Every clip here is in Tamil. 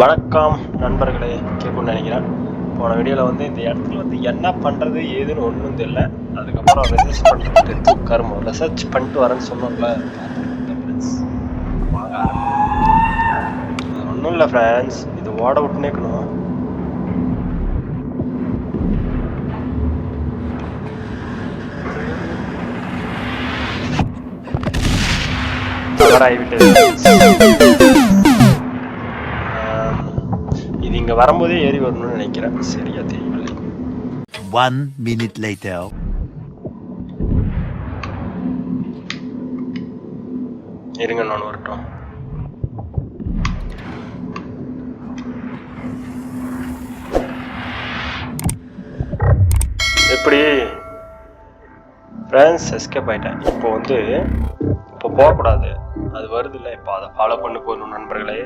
வணக்கம் நண்பர்களே கேட்கணும்னு நினைக்கிறேன். போன வீடியோவில் வந்து இந்த இடத்துல வந்து என்ன பண்ணுறது ஏதுன்னு ஒன்றும் தெரியல. அதுக்கப்புறம் ரிசர்ச் பண்ணிட்டு கருமோ ரிசர்ச் பண்ணிட்டு வரேன்னு சொன்னோம்ல. ஒன்றும் இல்லை ஃப்ரெண்ட்ஸ் இது ஓட விட்டுனே இருக்கணும். தவறாகிவிட்டது இங்க வரும்போதே ஏறி வரணும்னு நினைக்கிறேன். சரியா தெரியவில்லை. One minute later. இருங்க நான் வரட்டும். எப்படி? ஃப்ரெண்ட்ஸ் எஸ்கேப் ஆயிட்டேன். இப்போ வந்து இப்போ போகக்கூடாது. அது வருது இல்லை இப்போ அதை ஃபாலோ பண்ணி போகணும் நண்பர்களே.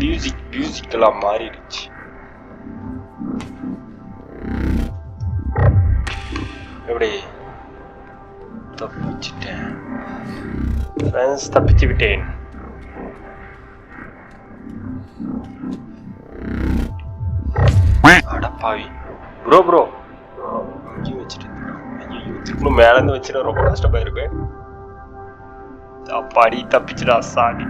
மியூசிக் மியூசிக்கெல்லாம் மாறிடுச்சு. எப்படி? தப்பிச்சிட்டேன். ஃப்ரெண்ட்ஸ் தப்பிச்சு விட்டேன். அடப்பாவி ப்ரோ ப்ரோ இங்கேயும் வச்சுட்டு ஐயோ திரும்ப மேலேருந்து வச்சுட்டு ரொம்ப கஷ்டமாயிருப்பேன் அப்பாடி தப்பிச்சுடா சாடி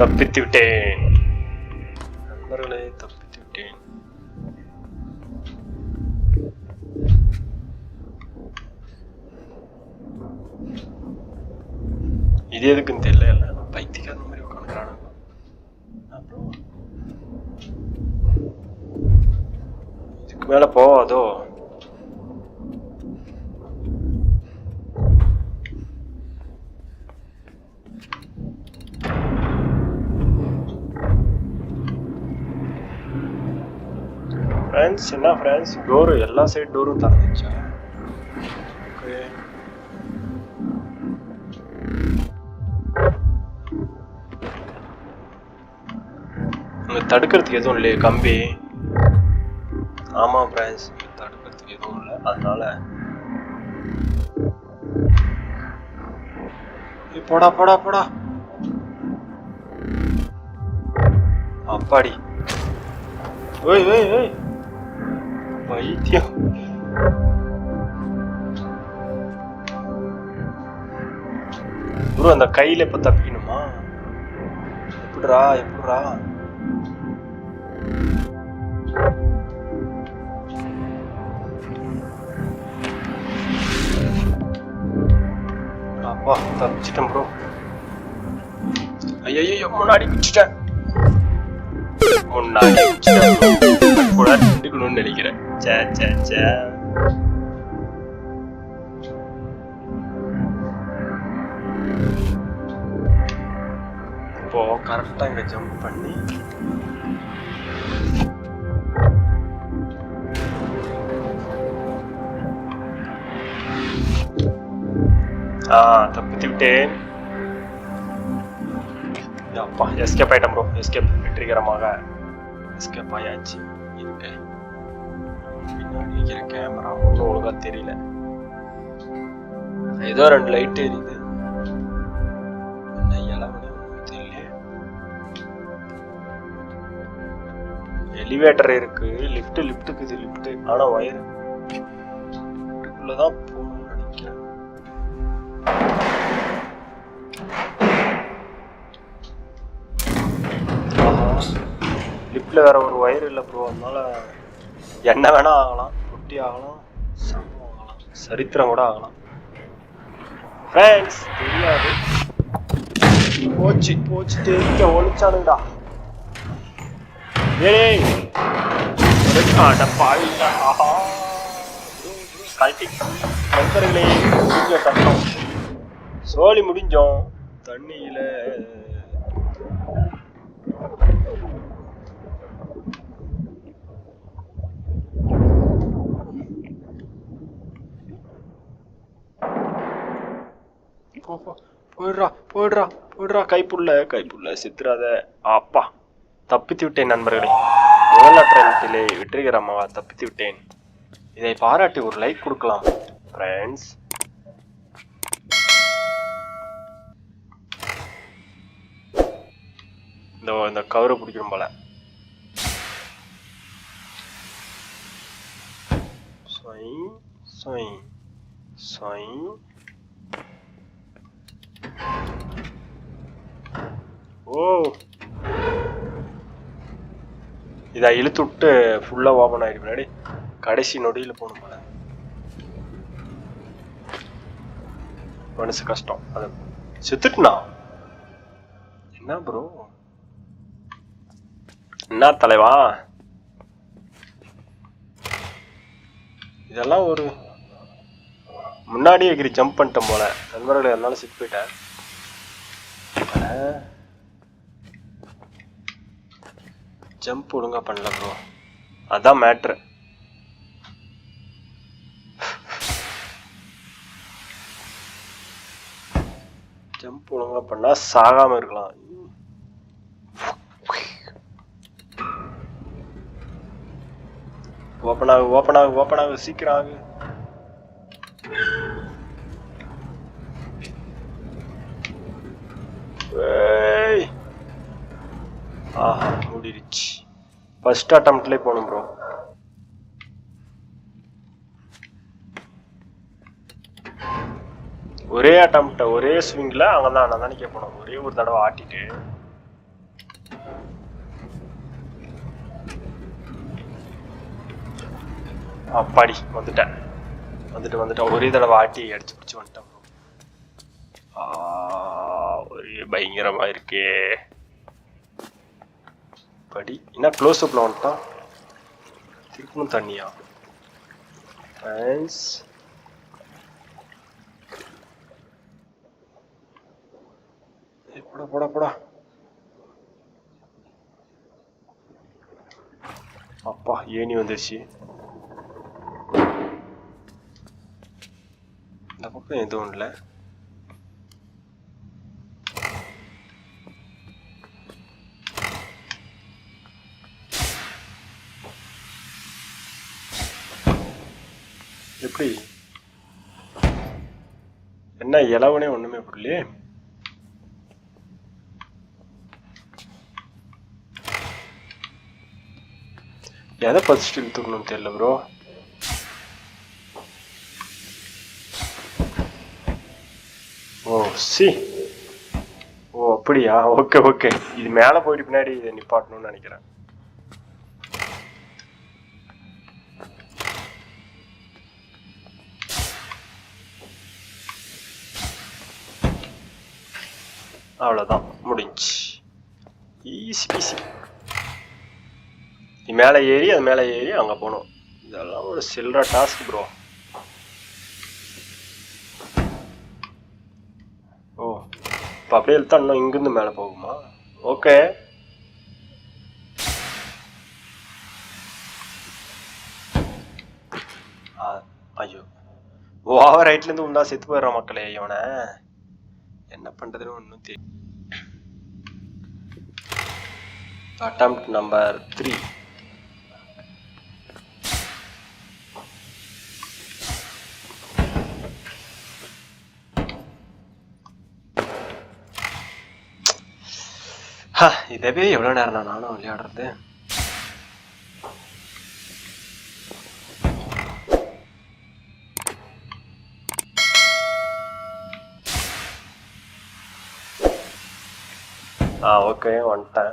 தப்பித்து விட்டேன் நண்பர்களே தப்பித்து விட்டேன் இது எதுக்குன்னு தெரியல இல்ல பைத்தியக்கார மாதிரி உட்காந்துக்கிறானு அப்புறம்? இதுக்கு மேல போவாதோ சின்ன என்ன ஃப்ரெண்ட்ஸ் டோரு எல்லா சைடு டோரும் திறந்துச்சா ஓகே அங்கே தடுக்கிறதுக்கு எதுவும் இல்லையே கம்பி. ஆமாம் ஃப்ரெண்ட்ஸ் தடுக்கிறதுக்கு எதுவும் இல்லை. அதனால போடா போடா போடா. அப்பாடி. ஓய் ஓய் ஓய். பைத்தியம் ப்ரோ அந்த கையில இப்ப தப்பிக்கணுமா எப்படிரா எப்படிரா அப்பா தப்பிச்சிட்டேன் ப்ரோ ஐயோ முன்னாடி பிடிச்சிட்டேன் முன்னாடி பிடிச்சிட்டேன் நினைக்கிறேன் சே சே சே இப்போ கரெக்டா இங்க ஜம்ப் பண்ணி ஆ தப்பித்து விட்டேன் அப்பா எஸ்கேப் ஆயிட்டேன் ப்ரோ எஸ்கேப் வெற்றிகரமாக எஸ்கேப் ஆயாச்சு இருக்க பின்னாடி இருக்கிற கேமரா ஒன்றும் ஒழுங்காக தெரியல. ஏதோ ரெண்டு லைட் எரியுது. என்ன இளவுன்னு தெரியல எலிவேட்டர் இருக்கு. லிஃப்ட் லிஃப்ட்டுக்கு இது லிஃப்ட் ஆனா வயர் லிஃப்ட்டுக்குள்ளதான் போகணும்னு நினைக்கிறேன். லிஃப்டில் வேற ஒரு ஒயர் இல்லை ப்ரோ அதனால என்ன வேணா ஆகலாம். குட்டி ஆகலாம் சம்பவம் ஆகலாம். சரித்திரம் கூட ஆகலாம். ஃப்ரெண்ட்ஸ் தெரியாது. போச்சு போச்சு தெரிஞ்ச ஒழிச்சானுடா ஏய் கழட்டி நண்பர்களே முடிஞ்ச சட்டம் சோழி முடிஞ்சோம். தண்ணியில போ, போயிடுறா போயிடுறா போயிடுறா. கைப்புள்ள கைப்புள்ள சித்திராத அப்பா. தப்பித்து விட்டேன் நண்பர்களே. முதல் அட்டம்ப்டிலே வெற்றிகரமாக தப்பித்து விட்டேன். இதை பாராட்டி ஒரு லைக் கொடுக்கலாம் ஃப்ரெண்ட்ஸ் இந்த இந்த கவரை பிடிக்கணும் போல. சொய் சொய் சொய் ஓ. இதை இழுத்து விட்டு ஃபுல்லாக ஓப்பன் ஆகிடும் முன்னாடி கடைசி நொடியில் போகணும் போல. மனசு கஷ்டம். அது செத்துட்டுனா? என்ன ப்ரோ என்ன தலைவா? இதெல்லாம் ஒரு முன்னாடியே எகிரி ஜம்ப் பண்ணிட்டேன் போல. நண்பர்களை என்னால் செத்து போயிட்டேன். ஜம்ப் ஒழுங்காக பண்ணல ப்ரோ அதான் மேட்ரு ஜம்ப் ஒழுங்கா பண்ணால் சாகாமல் இருக்கலாம். ஓப்பன் ஆகு ஓப்பன் ஆகு ஓப்பன் ஆகு சீக்கிரம் ஆகு. ஆஹா. முடிடுச்சு ஃபர்ஸ்ட் அட்டம்ப்ட்லேயே போகணும் ப்ரோ ஒரே அட்டம்ப்ட ஒரே ஸ்விங்கில் அங்கே தான் நான் தானே போனோம். ஒரே ஒரு தடவை ஆட்டிட்டு. அப்பாடி வந்துட்டேன். வந்துட்டு வந்துட்டேன் ஒரே தடவை ஆட்டி அடிச்சு பிடிச்சி வந்துட்டேன் ஒரே பயங்கரமாக இருக்கே. படி. என்ன க்ளோஸ் அப்ல வந்துட்டான். திருப்பணும் தண்ணியா? ஃபேன்ஸ் போடா போடா போடா. அப்பா ஏணி வந்துருச்சு. இந்த பக்கம் எதுவும் இல்லை. எப்படி? என்ன இளவனே ஒண்ணுமே புரியலையே? எதை பசிச்சுட்டு இழுத்துக்கணும்னு தெரியல ப்ரோ ஓ சி. ஓ அப்படியா? ஓகே ஓகே இது மேலே போயிட்டு பின்னாடி இதை நிப்பாட்டணும்னு நினைக்கிறேன். அவ்வளோதான் முடிஞ்சு ஈஸி பீஸி மேலே ஏறி அது மேலே ஏறி அங்கே போகணும். இதெல்லாம் ஒரு சில்லற டாஸ்க் ப்ரோ ஓ இப்போ அப்படியே எழுத்தா இன்னும் இங்கேருந்து மேலே போகுமா? ஓகே ஐயோ. ஓவர் ரைட்லேருந்து உண்டா செத்து போயிடுறான் மக்களே இவனை. என்ன பண்ணுறதுன்னு ஒன்றும் தெரியும் attempt number three. இதவே எவ்வளோ நேரம் நானும் விளையாடுறது ஆ ஓகே வந்துட்டேன்.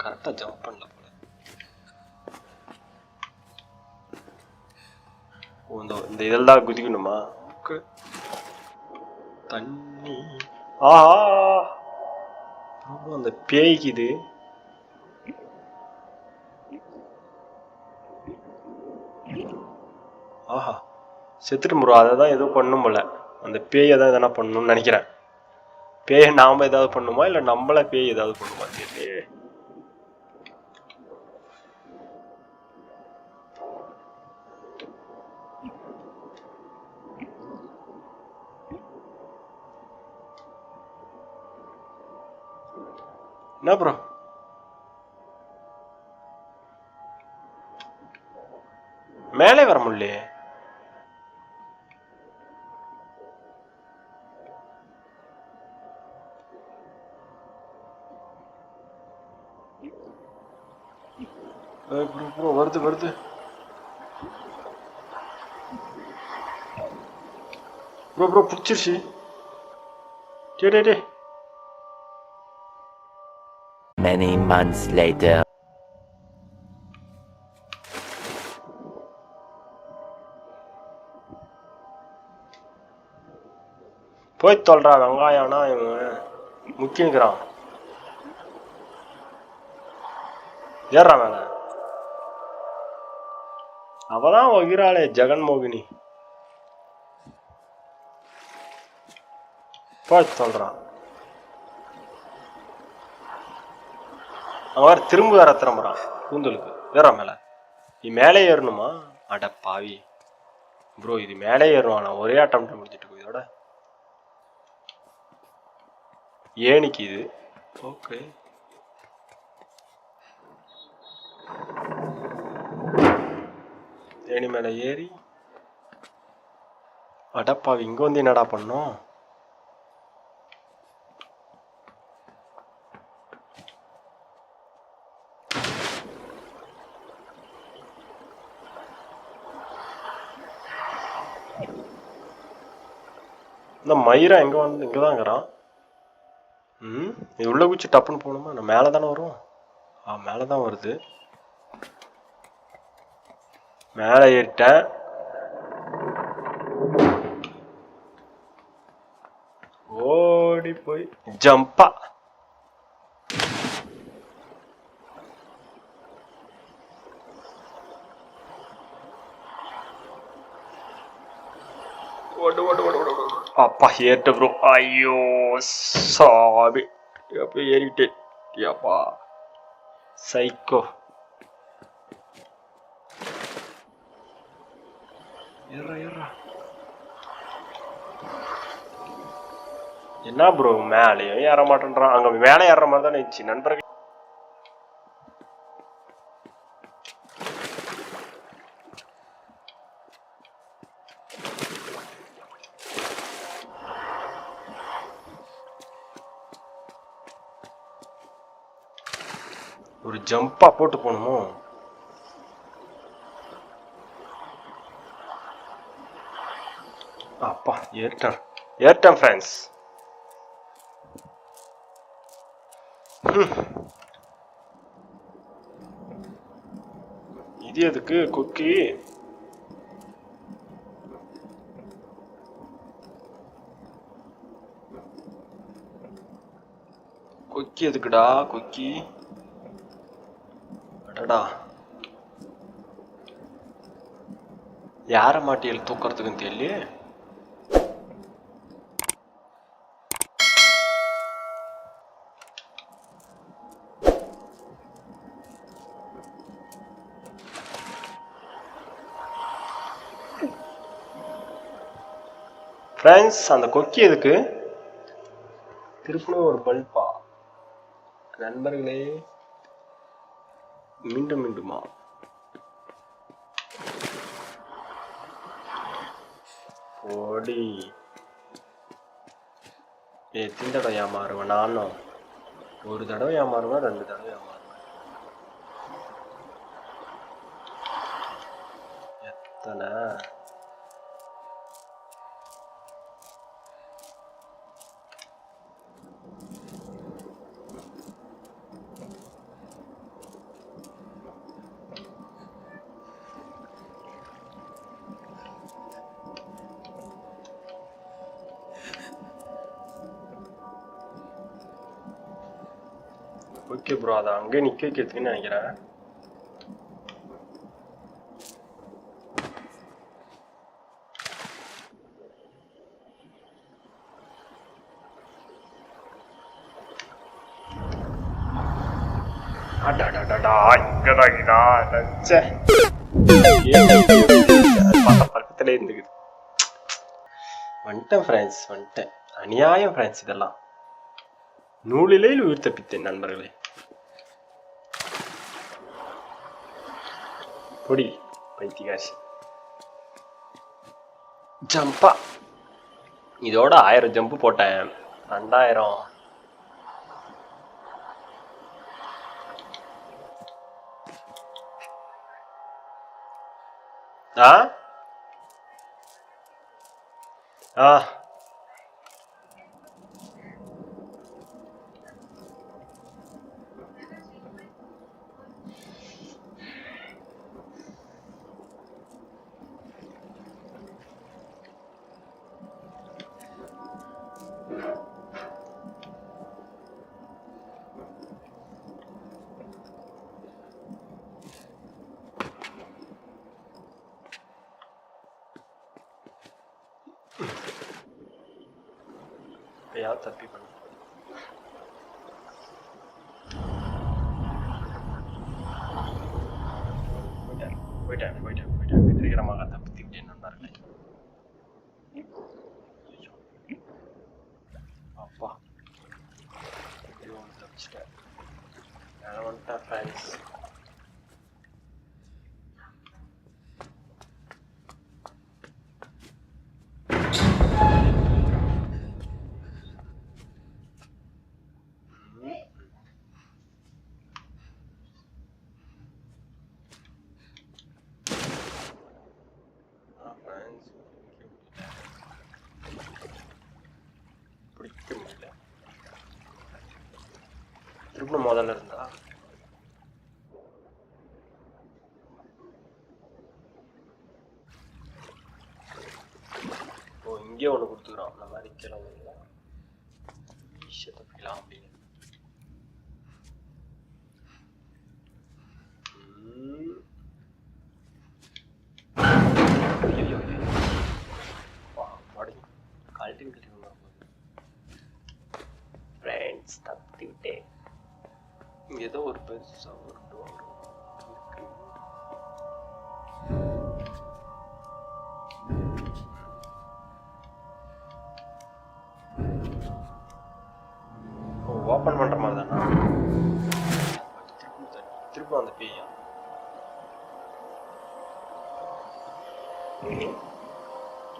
கரெக்டாக ஜம்ப் பண்ணல போல. இந்த இந்த இதில் தான் குதிக்கணுமா? ஓகே. தண்ணி. ஆஹா! அந்த பேய்க்கு இது. ஆஹா. செத்துட்டு ப்ரோ அதை தான் எதுவும் பண்ணும் போல. அந்த பேயை தான் எதனா பண்ணணும்னு நினைக்கிறேன். பேய நாம ஏதாவது பண்ணுமா? இல்ல நம்மள பேய் ஏதாவது பண்ணுமா? தெரியலையே. என்ன ப்ரோ மேலே வர முடியலையே. வருது வருது. ப்ரோ ப்ரோ பிடிச்சிருச்சு. டே டே டே Many months later. போய் தொல்றா வெங்காயம்னா இவன் முக்கியங்கிறான். ஏறா மேல. அவதான் வகிராளே ஜெகன்மோகினி. போய் சொல்றான். அவன் திரும்ப வேற திரும்புறான் கூந்தலுக்கு. வேற மேல. நீ மேலே ஏறணுமா? அட பாவி. ப்ரோ இது மேலே ஏறணும். நான் ஒரே அட்டம் முடிச்சிட்டு போய் இதோட. ஏனிக்கு இது. ஓகே ஏணி மேல ஏறி அடப்பாவி இங்க வந்து என்னடா பண்ணோம்? இந்த மயிரா எங்கே வந்து இங்கதான் இருக்கிறான். ம் இது உள்ள குச்சி டப்புன்னு போகணுமா? நான் மேலே தானே வரும் ஆ மேலே தான் வருது. மேலே ஏறிட்டேன். ஓடி போய் ஜம்பா அப்பா ஏற்ற ப்ரோ ஐயோ சாமி அப்போ ஏறிட்டேன். அப்பா சைக்கோ ஏறா ஏறா என்ன ப்ரோ மேலேயும் ஏற மாட்டேன்றான். அங்க மேலே ஏற மாதிரி தானே இருந்துச்சு. நண்பர்கள் ஒரு ஜம்பா போட்டு போகணுமோ? அப்பா ஏற்றம். ஏற்றம் ஃப்ரெண்ட்ஸ் இது எதுக்கு? கொக்கி. கொக்கி எதுக்குடா? கொக்கி. அடடா. யாரை மாட்டியல் தூக்கிறதுக்குன்னு தெரியலையே. ஃப்ரெண்ட்ஸ் அந்த கொக்கி எதுக்கு? திருப்பணும் ஒரு பல்பா. நண்பர்களே மீண்டும் மீண்டுமா? ஓடி ஏ தடவை ஏமாறுவேன் நானும். ஒரு தடவை ஏமாறுவேன் ரெண்டு தடவை ஏமாறுவேன் எத்தனை? ஓகே ப்ரோ அதை அங்கே நிக்க வைக்கிறதுக்குன்னு நினைக்கிறேன். பக்கத்துல இருந்துக்குது. வந்துட்டேன் ஃப்ரெண்ட்ஸ் வந்துட்டேன். அநியாயம் ஃப்ரெண்ட்ஸ் இதெல்லாம். நூலிலே உயிர் தப்பித்தேன் நண்பர்களே. பொடி 鳥 பைத்திகாசி ஜம்பா இதோட ஆயிரம் ஜம்பு போட்டேன். ரெண்டாயிரம். ஆ? ஆ. எப்படியோ ஒன்று தப்பிச்சிட்டேன் நான் வந்துட்டேன் ஃப்ரெண்ட்ஸ் ஃப்ரெண்ட்ஸ் பிடிக்க முடியல திரும்ப முதல்ல இருந்தா ஓ இங்கே ஒன்று கொடுத்துக்கிறோம் அந்த மாதிரி கிளம்புங்களா ஈஸியாக தப்பிக்கலாம் அப்படின்னு ம். ஐயோ, ஐயோ. வா, வாடி. கழட்டி விட்டுட்டு வரும்போது. Friends, தப்பி விட்டேன். ஏதோ ஒரு பெருசா ஒரு door ஓப்பன் பண்ற மாதிரி தானா? திரும்ப திரும்ப அந்த பேயா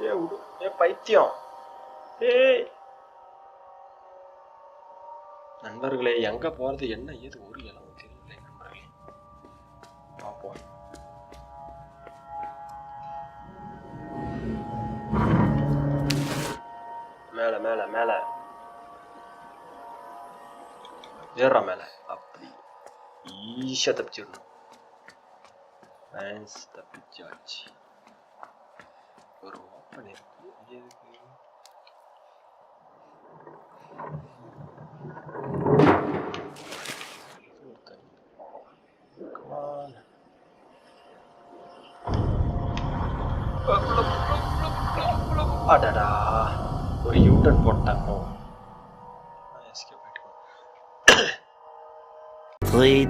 ஏ விடு. ஏ பைத்தியம். ஏய். நண்பர்களே எங்க போறது? என்ன ஏது? ஒரு இளவு ஏறா மேல அப்படி ஈஸியா தப்பிச்சிடணும் ஃபேன்ஸ் தப்பிச்சாச்சு ஒரு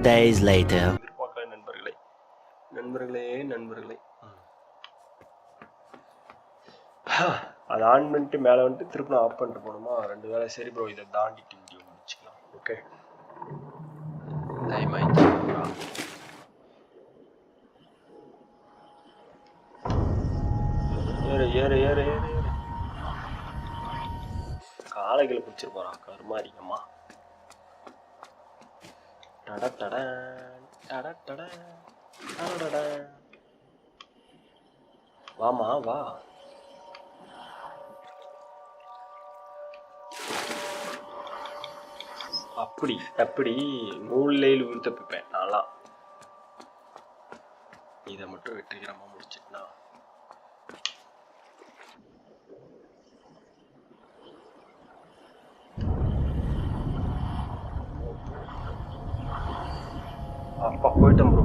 days later. எதிர்பார்க்கல நண்பர்களே. நண்பர்களே நண்பர்களே. அதை ஆன் பண்ணிட்டு மேலே வந்துட்டு திரும்ப ஆஃப் பண்ணிட்டு போகணுமா? ரெண்டு வேலை சரி ப்ரோ இதை தாண்டிட்டு வீடியோ முடிச்சுக்கலாம். ஓகே டைம் ஆயிடுச்சு ஏறு ஏறு ஏறு ஏறு ஏறு. காளைகளை பிடிச்சிட்டு போறான். கருமாரிங்கம்மா டட டட டட டட டடடட. வாமா வா. அப்படி அப்படி நூல்லையில் உயிர் தப்பிப்பேன் நான்லாம். இதை மட்டும் வெற்றிகரமாக முடிச்சிட்டுனா? அப்பா போயிட்டேன் ப்ரோ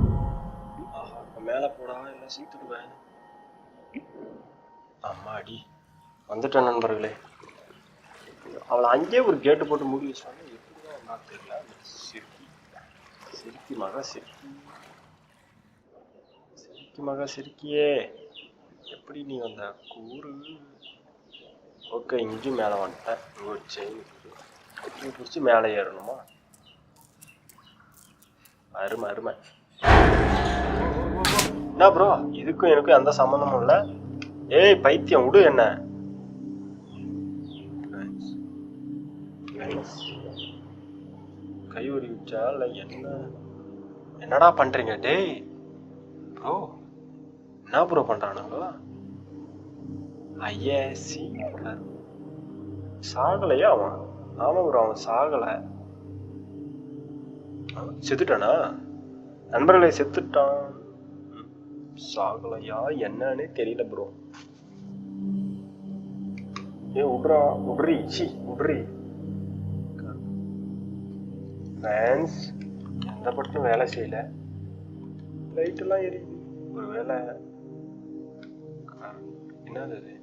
ஆஹா இப்ப மேல போடா இல்லை சீத்துடுவேன் அம்மாடி. வந்துட்டேன் நண்பர்களே. அவளை அங்கேயே ஒரு கேட்டு போட்டு மூடி வச்சாங்க எப்படிதான் வந்தா தெரியல. சிரிக்கி. சிரிக்கி மக சிரிக்கி. சிரிக்கி மக சிரிக்கியே. எப்படி நீ வந்த? கூறு. ஓகே இங்கேயும் மேலே வந்துட்டேன். ஒரு செயின் பிடிச்சி மேலே ஏறணுமா? அருமை அருமை. என்ன ப்ரோ இதுக்கும் எனக்கும் எந்த சம்மந்தமும் இல்லை. ஏய் பைத்தியம் விடு என்ன. கை உரி வச்சா என்ன? என்னடா பண்றீங்க? டேய் ப்ரோ என்ன ப்ரோ பண்றானுங்க? ஐயே சி. சாகலையா அவன்? ஆமா ப்ரோ அவன் சாகலை. செத்துட்டானா? நண்பர்களை செத்துட்டான். சாகலையா என்னன்னே தெரியல ப்ரோ ஏ உட்ரா உட்ரி சி உட்ரி ஃபேன்ஸ் எந்த படத்தும் வேலை செய்யல. லைட் எல்லாம் எரியுது. ஒரு வேலை என்னது அது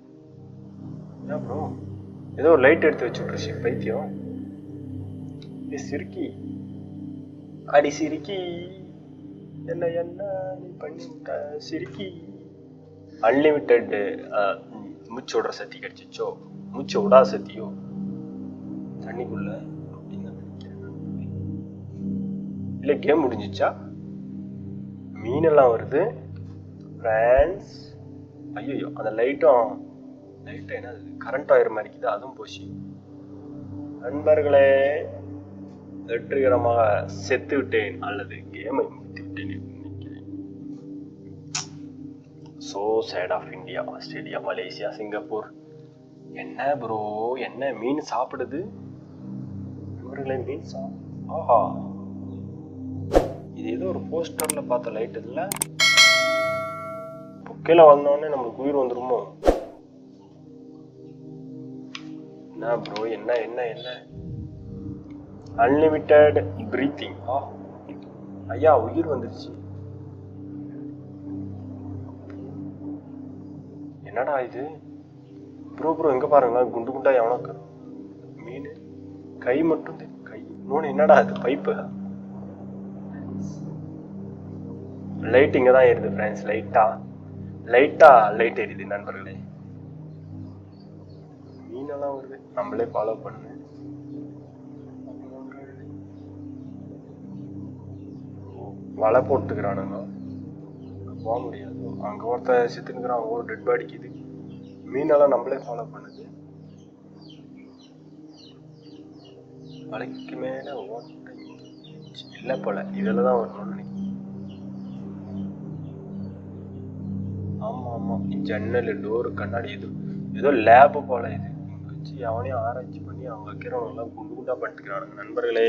என்ன ப்ரோ ஏதோ ஒரு லைட் எடுத்து வச்சு விட்ருச்சு பைத்தியம். ஏ சிறுக்கி. அடி சிரிக்கி என்ன என்ன நீ பண்ணிட்ட? சிரிக்கி. அன்லிமிட்டெட் மூச்சு விடுற சக்தி கிடைச்சிச்சோ? மூச்சு விடாத சக்தியோ? தண்ணிக்குள்ள அப்படின்னு நினைக்கிறேன். இல்ல கேம் முடிஞ்சிச்சா? மீனெல்லாம் வருது. ஃப்ரான்ஸ் ஐயோ அந்த லைட்டும் லைட்டும் என்ன கரண்ட் ஆயிரம் மாதிரி இருக்குது. அதுவும் போச்சு. நண்பர்களே வெற்றிகரமாக செத்து விட்டேன் அல்லது கேமை முடித்து விட்டேன் so side of India Australia Malaysia Singapore என்ன ப்ரோ என்ன மீன் சாப்பிடுது? நண்பர்களே மீன் சா ஆஹா. இது ஏதோ ஒரு போஸ்டரில் பார்த்த லைட் இதுல கீழே வந்தோடனே நம்மளுக்கு உயிர் வந்துருமோ? என்ன ப்ரோ என்ன என்ன என்ன? அன்லிமிட்டெட் பிரீத்திங் ஆ. ஐயா உயிர் வந்துருச்சு. என்னடா இது? ப்ரோ ப்ரோ எங்க பாருங்களேன். குண்டு குண்டா எவனோ மீன் கை மட்டும் கை. இன்னொன்று என்னடா அது? பைப்பு. லைட் இங்கே தான் எரியுது ஃப்ரெண்ட்ஸ் லைட்டா லைட்டா லைட் எரியுது நண்பர்களே. மீனெல்லாம் வருது. நம்மளே ஃபாலோ பண்ணு. வலை போட்டுக்கிறானுங்க. போக முடியாது. அங்கே ஒருத்தன் செத்துனுக்குறான் அவங்க ஒரு டெட் பாடிக்குது மீனெல்லாம் நம்மளே ஃபாலோ பண்ணுது. வலைக்கு மேலே ஓட்டை இல்லை போல இதில் தான் வரணும்னு நினைக்கிறேன். ஆமாம் ஆமாம் ஜன்னல் டோர் கண்ணாடி இது ஏதோ லேப் போல இது. வச்சு அவனையும் ஆராய்ச்சி பண்ணி அவங்க வைக்கிறவங்க குண்டு குண்டா பண்ணிக்கிறானுங்க நண்பர்களே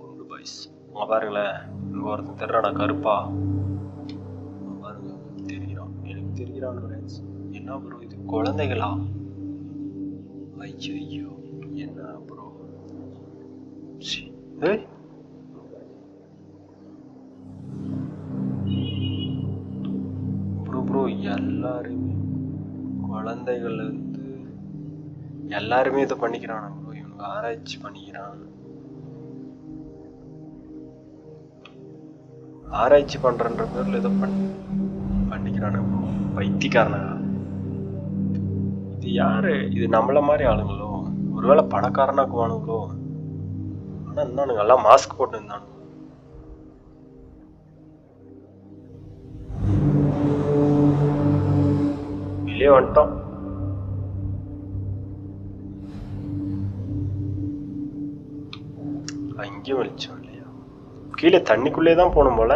குண்டு பாய்ஸ் பாருங்களேன் இங்கே ஒருத்தன் தெரியறானா கருப்பா. பாருங்க தெரிகிறான் எனக்கு தெரிகிறான் ஃப்ரெண்ட்ஸ் என்ன ப்ரோ இது? குழந்தைகளா? ஐயோ என்ன ப்ரோ ஏய். ப்ரோ ப்ரோ எல்லாருமே குழந்தைகள் வந்து எல்லாருமே இதை பண்ணிக்கிறானா ப்ரோ இவனுக்கு ஆராய்ச்சி பண்ணிக்கிறான். ஆராய்ச்சி பண்றன்ற பேர்ல ஏதோ பண்ணி பண்ணிக்கிறானுங்க bro. இது யாரு? இது நம்மள மாதிரி ஆளுங்களோ? ஒருவேளை பணக்காரனாக்குவானுங்களோ? ஆனா இருந்தானுங்க எல்லாம் மாஸ்க் போட்டு இருந்தானுங்க. வெளியே வந்துட்டோம். அங்கேயும் வெளிச்சம் கீழே தண்ணிக்குள்ளே தான் போகணும் போல.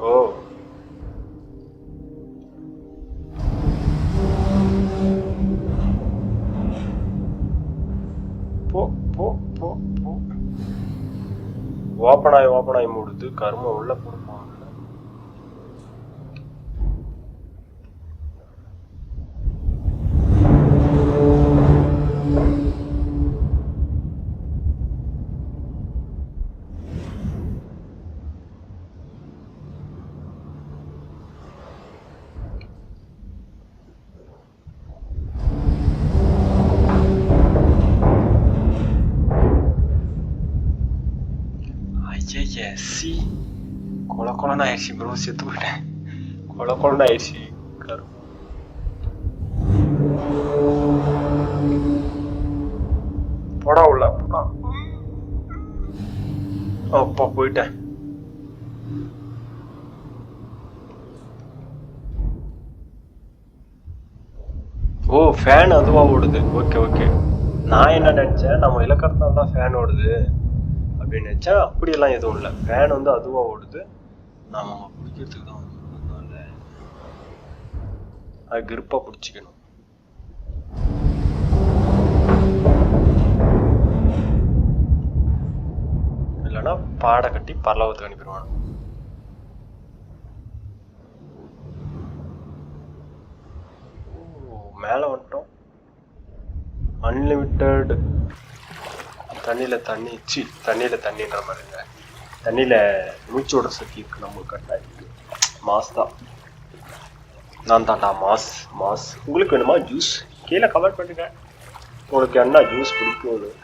ஓ. போ போ போ போ. ஓப்பன் ஆகி ஓப்பன் ஆகி மூடுது கரும Messi. கொல கொலன்னு Naeshi, Borussia Dortmund. Coloca la Naeshi, cara. போடா உள்ள போடா அப்பா போயிட்டேன் ஓ ஃபேன் அதுவா ஓடுது ஓகே ஓகே நான் என்ன நினைச்சேன் நம்ம இலக்கத்தான் தான் ஃபேன் ஓடுது அப்படின்னு நினச்சா அப்படியெல்லாம் எதுவும் இல்லை. ஃபேன் வந்து அதுவாக ஓடுது. நாம் அவங்க பிடிக்கிறதுக்கு தான் அதனால அது கிருப்பா பிடிச்சிக்கணும். இல்லைன்னா பாடை கட்டி பரலவத்துக்கு அனுப்பிடுவானு மேலே வந்துட்டோம். அன்லிமிட்டெட் தண்ணியில் தண்ணி சி தண்ணியில் தண்ணின்ற மாதிரிங்க தண்ணியில் மூச்சு விட சக்தி இருக்கு. நம்ம கட்டாயிருக்கு மாஸ் தான். நான் தாண்டா மாஸ் மாஸ். உங்களுக்கு வேணுமா ஜூஸ் கீழே கவர் பண்ணுங்க. உங்களுக்கு என்ன ஜூஸ் பிடிக்கும்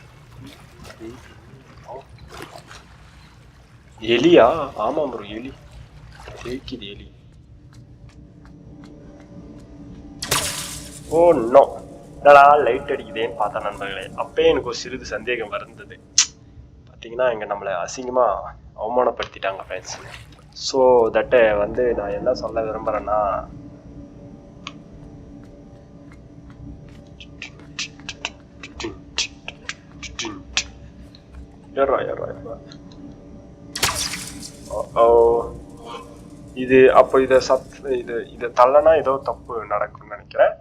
எலியா? ஆமாம் ப்ரோ எலி. தேய்க்குது எலி. Oh ஓ நோ என்னடா லைட் அடிக்குதேன்னு பார்த்தா நண்பர்களே. அப்பயே எனக்கு ஒரு சிறிது சந்தேகம் வருந்தது. பார்த்தீங்கன்னா இங்கே நம்மளை அசிங்கமாக அவமானப்படுத்திட்டாங்க ஃப்ரெண்ட்ஸ் ஸோ தட்டை வந்து நான் என்ன சொல்ல விரும்புகிறேன்னா ஓ இது அப்போ இதை சத் இது இதை தள்ளனா ஏதோ தப்பு நடக்கும்னு நினைக்கிறேன்.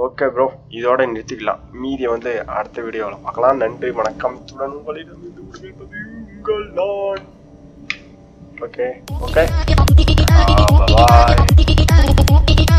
ஓகே ப்ரோ இதோட நிறுத்திக்கலாம். மீதியை வந்து அடுத்த வீடியோவில் பார்க்கலாம். நன்றி வணக்கம். இத்துடன் உங்களிடம் உங்கள் நான். Okay okay bye